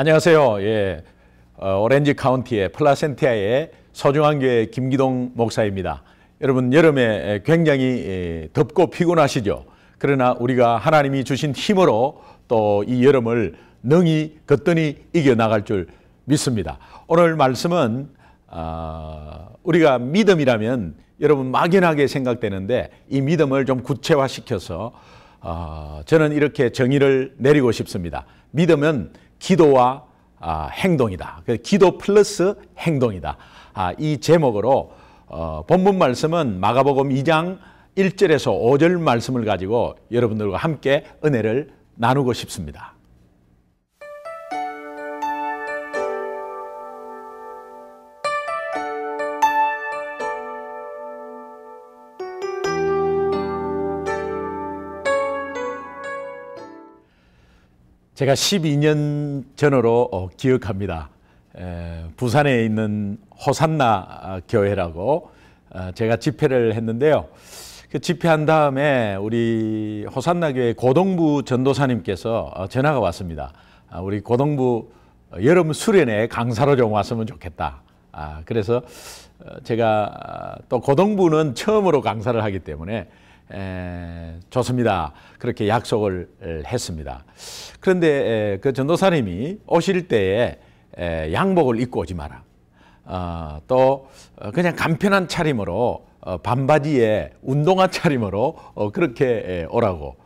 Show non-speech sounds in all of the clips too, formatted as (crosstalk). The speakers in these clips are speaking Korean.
안녕하세요. 예, 어, 오렌지 카운티의 플라센티아의 소중한 교회 김기동 목사입니다. 여러분 여름에 굉장히 예, 덥고 피곤하시죠. 그러나 우리가 하나님이 주신 힘으로 또 이 여름을 능히 거뜬히 이겨 나갈 줄 믿습니다. 오늘 말씀은 어, 우리가 믿음이라면 여러분 막연하게 생각되는데 이 믿음을 좀 구체화시켜서 어, 저는 이렇게 정의를 내리고 싶습니다. 믿음은 기도와 아, 행동이다. 그 기도 플러스 행동이다. 아, 이 제목으로 어, 본문 말씀은 마가복음 2장 1절에서 5절 말씀을 가지고 여러분들과 함께 은혜를 나누고 싶습니다. 제가 12년 전으로 어, 기억합니다. 에, 부산에 있는 호산나 교회라고 어, 제가 집회를 했는데요. 그 집회한 다음에 우리 호산나 교회 고동부 전도사님께서 어, 전화가 왔습니다. 아, 우리 고동부 여름 수련회 강사로 좀 왔으면 좋겠다. 아, 그래서 제가 또 고동부는 처음으로 강사를 하기 때문에 에, 좋습니다. 그렇게 약속을 했습니다. 그런데 에, 그 전도사님이 오실 때에 에, 양복을 입고 오지 마라. 어, 또 어, 그냥 간편한 차림으로 어, 반바지에 운동화 차림으로 어, 그렇게 오라고.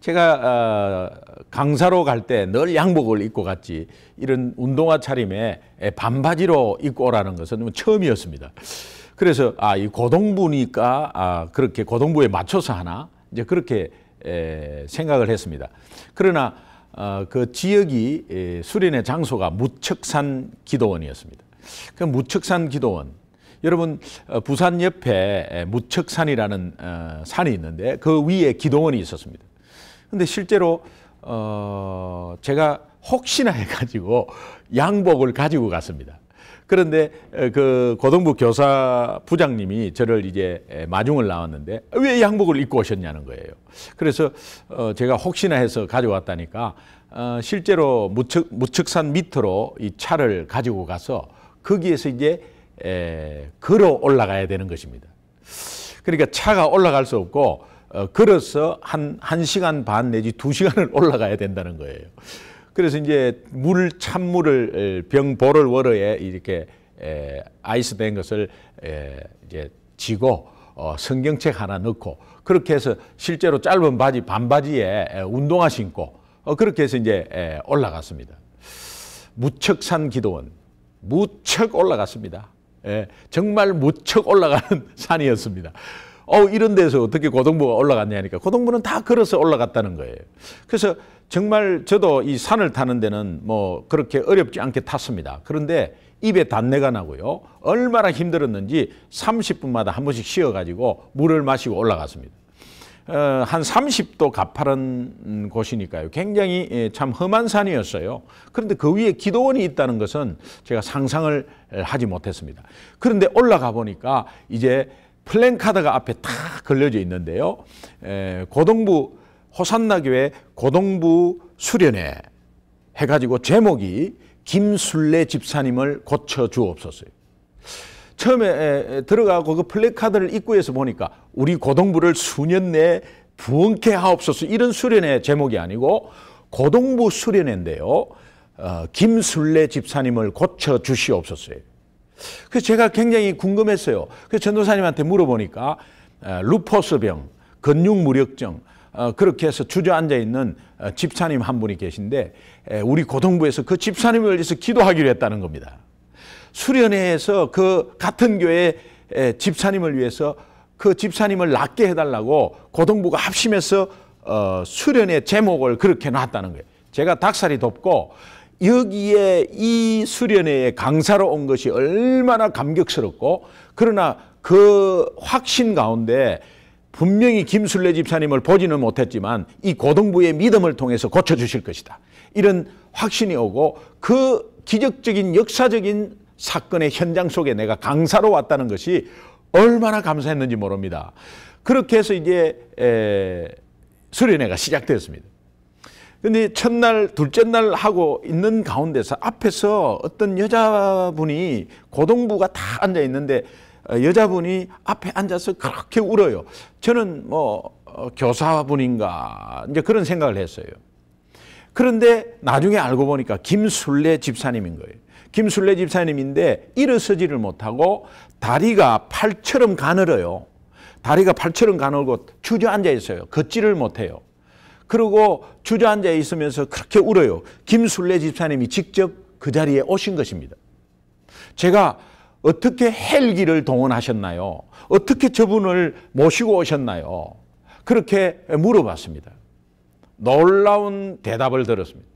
제가 어, 강사로 갈 때 늘 양복을 입고 갔지 이런 운동화 차림에 반바지로 입고 오라는 것은 처음이었습니다. 그래서 아, 이 고동부니까 아, 그렇게 고동부에 맞춰서 하나 이제 그렇게 에, 생각을 했습니다. 그러나 어, 그 지역이 에, 수련의 장소가 무척산 기도원이었습니다. 그 무척산 기도원 여러분 어, 부산 옆에 무척산이라는 어, 산이 있는데 그 위에 기도원이 있었습니다. 근데 실제로 어, 제가 혹시나 해가지고 양복을 가지고 갔습니다. 그런데 그 고등부 교사 부장님이 저를 이제 마중을 나왔는데 왜 양복을 입고 오셨냐는 거예요. 그래서 어 제가 혹시나 해서 가져왔다니까 어 실제로 무척, 무척산 밑으로 이 차를 가지고 가서 거기에서 이제 에 걸어 올라가야 되는 것입니다. 그러니까 차가 올라갈 수 없고 어 걸어서 한, 한 시간 반 내지 두 시간을 (laughs) 올라가야 된다는 거예요. 그래서 이제 물 찬물을 병 보를 월어에 이렇게 에, 아이스 된 것을 에, 이제 지고 어, 성경책 하나 넣고 그렇게 해서 실제로 짧은 바지 반바지에 에, 운동화 신고 어, 그렇게 해서 이제 에, 올라갔습니다. 무척산 기도원 무척 올라갔습니다. 예, 정말 무척 올라가는 (laughs) 산이었습니다. 어, 이런 데서 어떻게 고등부가 올라갔냐니까 고등부는 다 걸어서 올라갔다는 거예요. 그래서 정말 저도 이 산을 타는 데는 뭐 그렇게 어렵지 않게 탔습니다. 그런데 입에 단내가 나고요. 얼마나 힘들었는지 30분마다 한 번씩 쉬어가지고 물을 마시고 올라갔습니다. 어, 한 30도 가파른 곳이니까요. 굉장히 예, 참 험한 산이었어요. 그런데 그 위에 기도원이 있다는 것은 제가 상상을 하지 못했습니다. 그런데 올라가 보니까 이제 플랜카드가 앞에 탁 걸려져 있는데요. 에, 고등부 호산나 교회 고동부 수련회 해가지고 제목이 김순례 집사님을 고쳐 주옵소서요. 처음에 들어가고 그 플래카드를 입구에서 보니까 우리 고동부를 수년 내에 부흥케 하옵소서 이런 수련회 제목이 아니고 고동부 수련회인데요. 어, 김순례 집사님을 고쳐 주시옵소서요. 그래서 제가 굉장히 궁금했어요. 그래서 전도사님한테 물어보니까 루포스병, 근육무력증, 어, 그렇게 해서 주저앉아 있는 어, 집사님 한 분이 계신데 우리 고등부에서 그 집사님을 위해서 기도하기로 했다는 겁니다. 수련회에서 그 같은 교회 집사님을 위해서 그 집사님을 낫게 해달라고 고등부가 합심해서 어, 수련회 제목을 그렇게 놨다는 거예요. 제가 닭살이 덥고 여기에 이 수련회에 강사로 온 것이 얼마나 감격스럽고 그러나 그 확신 가운데 분명히 김순례 집사님을 보지는 못했지만 이 고등부의 믿음을 통해서 고쳐주실 것이다. 이런 확신이 오고 그 기적적인 역사적인 사건의 현장 속에 내가 강사로 왔다는 것이 얼마나 감사했는지 모릅니다. 그렇게 해서 이제 에, 수련회가 시작되었습니다. 근데 첫날, 둘째 날 하고 있는 가운데서 앞에서 어떤 여자분이 고동부가 다 앉아 있는데 어, 여자분이 앞에 앉아서 그렇게 울어요. 저는 뭐 어, 교사분인가 이제 그런 생각을 했어요. 그런데 나중에 알고 보니까 김순례 집사님인 거예요. 김순례 집사님인데 일어서지를 못하고 다리가 팔처럼 가늘어요. 다리가 팔처럼 가늘고 주저앉아 있어요. 걷지를 못해요. 그리고 주저앉아 있으면서 그렇게 울어요. 김순례 집사님이 직접 그 자리에 오신 것입니다. 제가 어떻게 헬기를 동원하셨나요? 어떻게 저분을 모시고 오셨나요? 그렇게 물어봤습니다. 놀라운 대답을 들었습니다.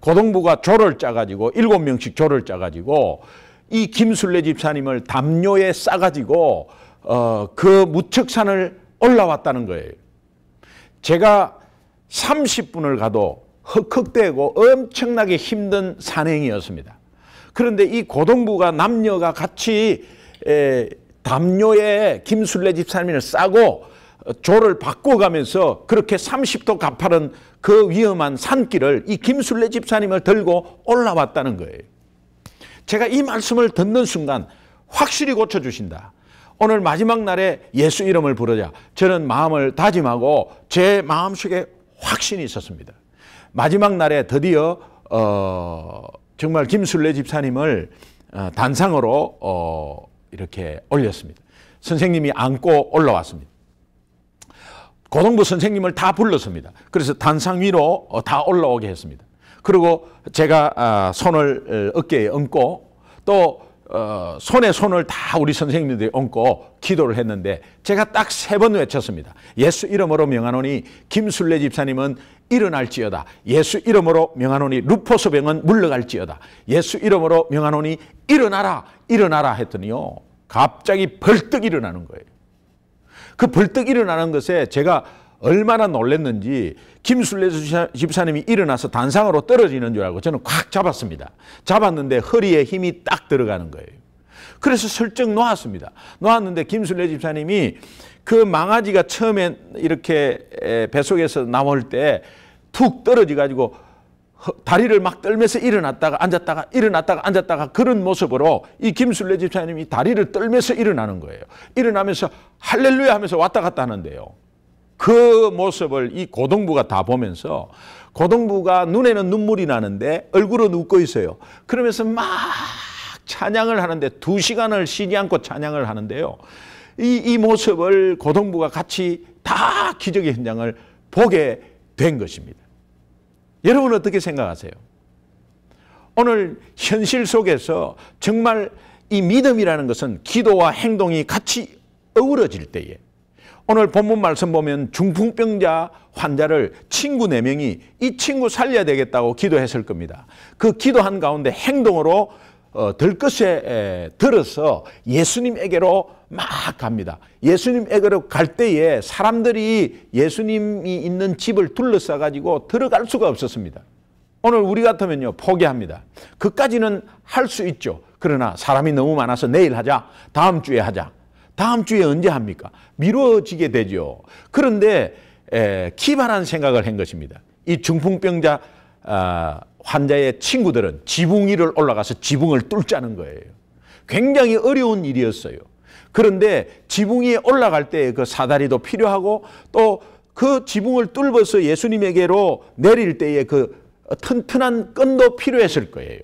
고등부가 조를 짜가지고 일곱 명씩 조를 짜가지고 이 김순례 집사님을 담요에 싸가지고 어, 그 무척산을 올라왔다는 거예요. 제가 30분을 가도 헉헉대고 엄청나게 힘든 산행이었습니다. 그런데 이 고동부가 남녀가 같이 에, 담요에 김순례 집사님을 싸고 조를 바꿔가면서 그렇게 30도 가파른 그 위험한 산길을 이 김순례 집사님을 들고 올라왔다는 거예요. 제가 이 말씀을 듣는 순간 확실히 고쳐주신다. 오늘 마지막 날에 예수 이름을 부르자. 저는 마음을 다짐하고 제 마음속에 확신이 있었습니다. 마지막 날에 드디어 어, 정말 김순례 집사님을 어, 단상으로 어, 이렇게 올렸습니다. 선생님이 안고 올라왔습니다. 고등부 선생님을 다 불렀습니다. 그래서 단상 위로 어, 다 올라오게 했습니다. 그리고 제가 아, 손을 어, 어깨에 얹고 또 어, 손에 손을 다 우리 선생님들이 얹고 기도를 했는데 제가 딱 세 번 외쳤습니다. 예수 이름으로 명하노니 김순례 집사님은 일어날지어다. 예수 이름으로 명하노니 루포스 병은 물러갈지어다. 예수 이름으로 명하노니 일어나라 일어나라 했더니요. 갑자기 벌떡 일어나는 거예요. 그 벌떡 일어나는 것에 제가 얼마나 놀랐는지 김순례 집사님이 일어나서 단상으로 떨어지는 줄 알고 저는 꽉 잡았습니다. 잡았는데 허리에 힘이 딱 들어가는 거예요. 그래서 슬쩍 놓았습니다. 놓았는데 김순례 집사님이 그 망아지가 처음에 이렇게 뱃속에서 나올 때 툭 떨어져 가지고 다리를 막 떨면서 일어났다가 앉았다가 일어났다가 앉았다가 그런 모습으로 이 김순례 집사님이 다리를 떨면서 일어나는 거예요. 일어나면서 할렐루야 하면서 왔다 갔다 하는데요. 그 모습을 이 고동부가 다 보면서 고동부가 눈에는 눈물이 나는데 얼굴은 웃고 있어요. 그러면서 막 찬양을 하는데 두 시간을 쉬지 않고 찬양을 하는데요. 이, 이 모습을 고동부가 같이 다 기적의 현장을 보게 된 것입니다. 여러분 어떻게 생각하세요? 오늘 현실 속에서 정말 이 믿음이라는 것은 기도와 행동이 같이 어우러질 때에 오늘 본문 말씀 보면 중풍병자 환자를 친구 네명이 이 친구 살려야 되겠다고 기도했을 겁니다. 그 기도한 가운데 행동으로 어, 들것에 들어서 예수님에게로 막 갑니다. 예수님에게로 갈 때에 사람들이 예수님이 있는 집을 둘러싸 가지고 들어갈 수가 없었습니다. 오늘 우리 같으면요 포기합니다. 그까지는 할 수 있죠. 그러나 사람이 너무 많아서 내일 하자, 다음 주에 하자. 다음 주에 언제 합니까? 미뤄지게 되죠. 그런데 에, 기발한 생각을 한 것입니다. 이 중풍병자 아, 환자의 친구들은 지붕 위를 올라가서 지붕을 뚫자는 거예요. 굉장히 어려운 일이었어요. 그런데 지붕 위에 올라갈 때 그 사다리도 필요하고 또 그 지붕을 뚫어서 예수님에게로 내릴 때에 그 튼튼한 끈도 필요했을 거예요.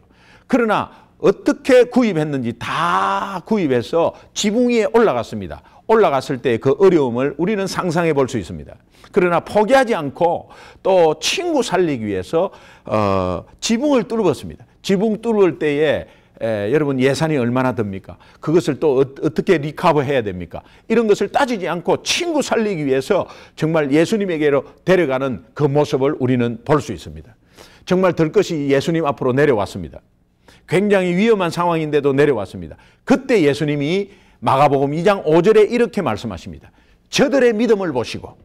그러나 어떻게 구입했는지 다 구입해서 지붕 위에 올라갔습니다. 올라갔을 때 그 어려움을 우리는 상상해 볼 수 있습니다. 그러나 포기하지 않고 또 친구 살리기 위해서 어, 지붕을 뚫었습니다. 지붕 뚫을 때에 에, 여러분 예산이 얼마나 듭니까? 그것을 또 어, 떻게 리카버 해야 됩니까? 이런 것을 따지지 않고 친구 살리기 위해서 정말 예수님에게로 데려가는 그 모습을 우리는 볼 수 있습니다. 정말 들 것이 예수님 앞으로 내려왔습니다. 굉장히 위험한 상황인데도 내려왔습니다. 그때 예수님이 마가복음 2장 5절에 이렇게 말씀하십니다. 저들의 믿음을 보시고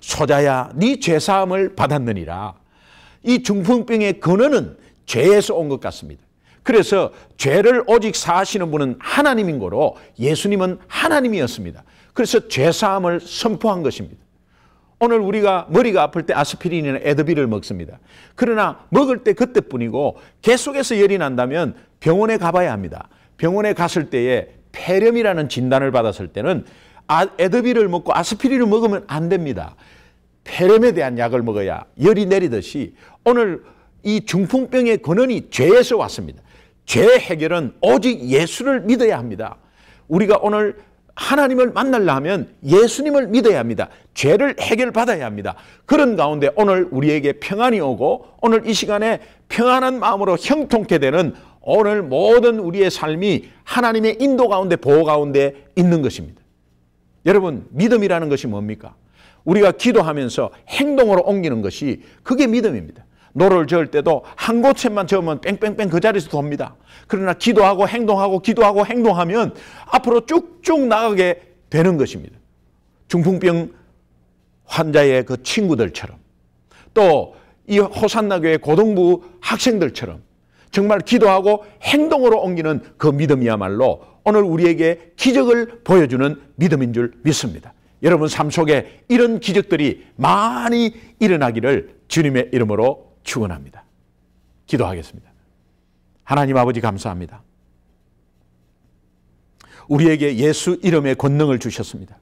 소자야 네 죄사함을 받았느니라. 이 중풍병의 근원은 죄에서 온 것 같습니다. 그래서 죄를 오직 사하시는 분은 하나님인 거로 예수님은 하나님이었습니다. 그래서 죄사함을 선포한 것입니다. 오늘 우리가 머리가 아플 때 아스피린이나 에드비를 먹습니다. 그러나 먹을 때 그때뿐이고 계속해서 열이 난다면 병원에 가봐야 합니다. 병원에 갔을 때에 폐렴이라는 진단을 받았을 때는 아, 에드비를 먹고 아스피린을 먹으면 안 됩니다. 폐렴에 대한 약을 먹어야 열이 내리듯이 오늘 이 중풍병의 근원이 죄에서 왔습니다. 죄 해결은 오직 예수를 믿어야 합니다. 우리가 오늘 하나님을 만나려 하면 예수님을 믿어야 합니다. 죄를 해결받아야 합니다. 그런 가운데 오늘 우리에게 평안이 오고 오늘 이 시간에 평안한 마음으로 형통케 되는 오늘 모든 우리의 삶이 하나님의 인도 가운데 보호 가운데 있는 것입니다. 여러분 믿음이라는 것이 뭡니까? 우리가 기도하면서 행동으로 옮기는 것이 그게 믿음입니다. 노를 저을 때도 한 곳에만 저으면 뺑뺑뺑 그 자리에서 돕니다. 그러나 기도하고 행동하고 기도하고 행동하면 앞으로 쭉쭉 나가게 되는 것입니다. 중풍병 환자의 그 친구들처럼 또 이 호산나 교회 고등부 학생들처럼 정말 기도하고 행동으로 옮기는 그 믿음이야말로 오늘 우리에게 기적을 보여주는 믿음인 줄 믿습니다. 여러분 삶 속에 이런 기적들이 많이 일어나기를 주님의 이름으로 축원합니다. 기도하겠습니다. 하나님 아버지 감사합니다. 우리에게 예수 이름의 권능을 주셨습니다.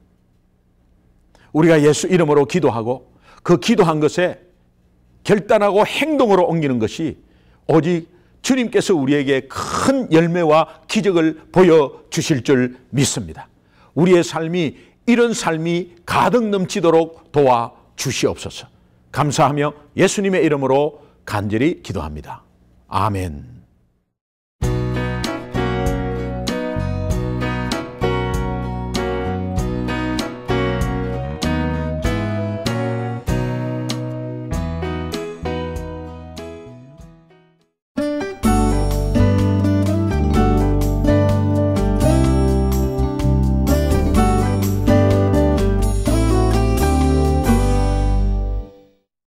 우리가 예수 이름으로 기도하고 그 기도한 것에 결단하고 행동으로 옮기는 것이 오직 주님께서 우리에게 큰 열매와 기적을 보여 주실 줄 믿습니다. 우리의 삶이 이런 삶이 가득 넘치도록 도와 주시옵소서. 감사하며 예수님의 이름으로 간절히 기도합니다. 아멘.